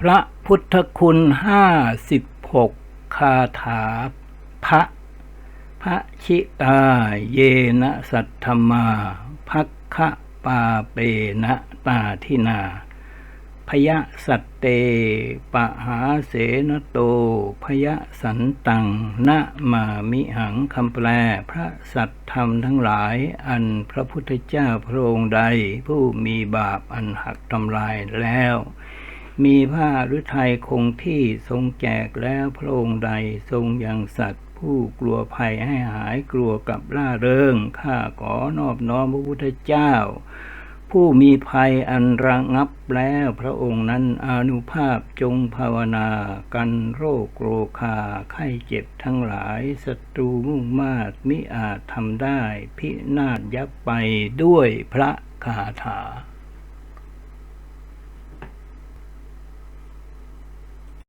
พระพุทธคุณห้าสิบหกคาถาพระพระชิตาเยนะสัทธมาพักคะปาเปนะตาทินาพยะสัตเตปะหาเสนโตพยะสันตังนะมามิหังคำแปลพระสัตธรรมทั้งหลายอันพระพุทธเจ้าพระองค์ใดผู้มีบาปอันหักทำลายแล้ว มีผ้าหรือไทยคงที่ทรงแจกแล้วพระองค์ใดทรงยังสัตว์ผู้กลัวภัยให้หายกลัวกับล่าเริงข้าขอนอบน้อมพระพุทธเจ้า ผู้มีภัยอันระงับแล้วพระองค์นั้นอนุภาพจงภาวนากันโรคโรคาไข้เจ็บทั้งหลายศัตรูมุ่งมาดมิอาจทำได้ พินาศยับไปด้วยพระคาถา